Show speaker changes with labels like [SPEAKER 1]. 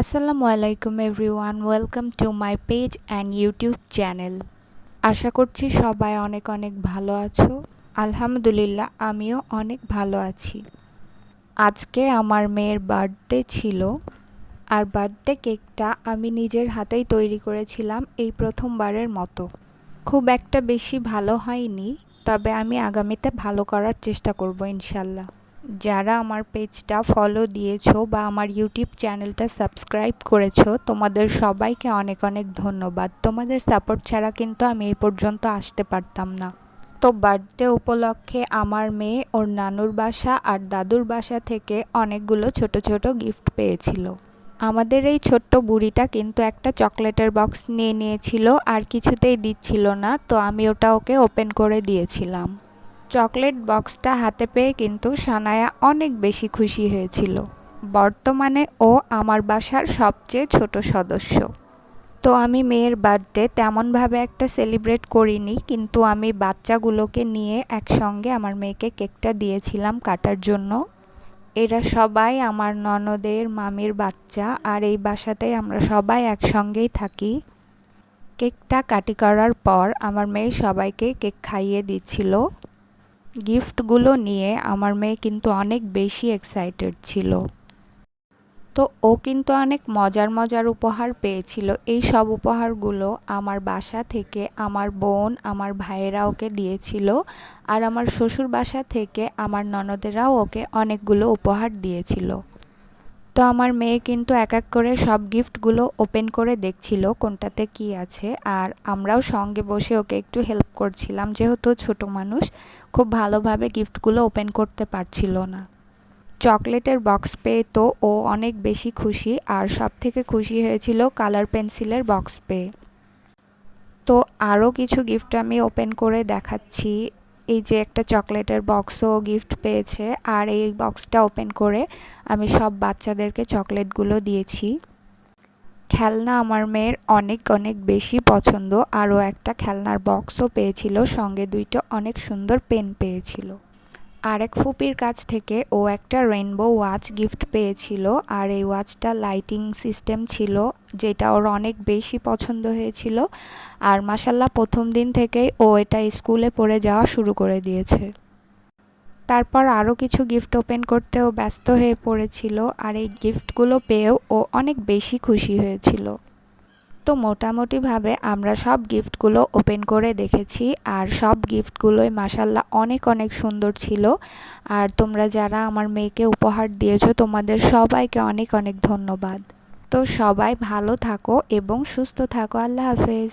[SPEAKER 1] আসসালামু আলাইকুম everyone, welcome to my page and YouTube channel. আশা করছি সবাই অনেক অনেক ভালো আছো। আলহামদুলিল্লাহ, আমিও অনেক ভালো আছি। আজকে আমার মেয়ের বার্থডে ছিল। আর বার্থডে কেকটা আমি নিজের হাতেই তৈরি করেছিলাম এই প্রথমবারের মতো। খুব একটা বেশি ভালো হয়নি, তবে আমি আগামীতে ভালো করার চেষ্টা করব ইনশাল্লাহ। যারা আমার পেজটা ফলো দিয়েছ বা আমার ইউটিউব চ্যানেলটা সাবস্ক্রাইব করেছ, তোমাদের সবাইকে অনেক অনেক ধন্যবাদ। তোমাদের সাপোর্ট ছাড়া কিন্তু আমি এই পর্যন্ত আসতে পারতাম না। তো বার্থডে উপলক্ষে আমার মেয়ে ওর নানুর বাসা আর দাদুর বাসা থেকে অনেকগুলো ছোট ছোট গিফট পেয়েছিল। আমাদের এই ছোট্ট বুড়িটা কিন্তু একটা চকলেটের বক্স নিয়ে নিয়েছিল আর কিছুতেই দিচ্ছিল না, তো আমি ওটা ওকে ওপেন করে দিয়েছিলাম। চকলেট বক্সটা হাতে পেয়ে কিন্তু সানায়া অনেক বেশি খুশি হয়েছিল। বর্তমানে ও আমার বাসার সবচেয়ে ছোট সদস্য। তো আমি মেয়ের বার্থডে তেমনভাবে একটা সেলিব্রেট করিনি, কিন্তু আমি বাচ্চাগুলোকে নিয়ে একসঙ্গে আমার মেয়েকে কেকটা দিয়েছিলাম কাটার জন্য। এরা সবাই আমার ননদের মামির বাচ্চা, আর এই বাসাতেই আমরা সবাই একসঙ্গেই থাকি। কেকটা কাটি করার পর আমার মেয়ে সবাইকে কেক খাইয়ে দিচ্ছিল। গিফটগুলো নিয়ে আমার মেয়ে কিন্তু অনেক বেশি এক্সাইটেড ছিল। তো ও কিন্তু অনেক মজার মজার উপহার পেয়েছিল। এই সব উপহারগুলো আমার বাসা থেকে আমার বোন, আমার ভাইয়েরা ওকে দিয়েছিল আর আমার শ্বশুর বাসা থেকে আমার ননদেরাও ওকে অনেকগুলো উপহার দিয়েছিল। তো আমার মেয়ে কিন্তু এক এক করে সব গিফটগুলো ওপেন করে দেখছিল কোনটাতে কি আছে। আর আমরাও সঙ্গে বসে ওকে একটু হেল্প করছিলাম, যেহেতু ছোট মানুষ, খুব ভালোভাবে গিফটগুলো ওপেন করতে পারছিল না। চকলেটের বক্স পেয়ে তো ও অনেক বেশি খুশি, আর সব থেকে খুশি হয়েছিল কালার পেন্সিলের বক্স পেয়ে। তো আরও কিছু গিফট আমি ওপেন করে দেখাচ্ছি। এই যে একটা চকলেটের বক্সও গিফট পেয়েছে, আর এই বক্সটা ওপেন করে আমি সব বাচ্চাদেরকে চকলেটগুলো দিয়েছি। খেলনা আমার মেয়ের অনেক অনেক বেশি পছন্দ, আরও একটা খেলনার বক্সও পেয়েছিল, সঙ্গে দুইটা অনেক সুন্দর পেন পেয়েছিল। আরেক ফুপির কাছ থেকে ও একটা রেনবো ওয়াচ গিফট পেয়েছিল, আর এই ওয়াচটা লাইটিং সিস্টেম ছিল, যেটা ওর অনেক বেশি পছন্দ হয়েছিল। আর মাসাল্লাহ প্রথম দিন থেকেই ও এটা স্কুলে পড়ে যাওয়া শুরু করে দিয়েছে। তারপর আরও কিছু গিফট ওপেন করতেও ব্যস্ত হয়ে পড়েছিল, আর এই গিফটগুলো পেয়েও ও অনেক বেশি খুশি হয়েছিল। তো মোটামুটিভাবে আমরা সব গিফটগুলো ওপেন করে দেখেছি আর সব গিফটগুলোই মাসাল্লাহ অনেক অনেক সুন্দর ছিল। আর তোমরা যারা আমার মেয়েকে উপহার দিয়েছ, তোমাদের সবাইকে অনেক অনেক ধন্যবাদ। তো সবাই ভালো থাকো এবং সুস্থ থাকো। আল্লাহ হাফেজ।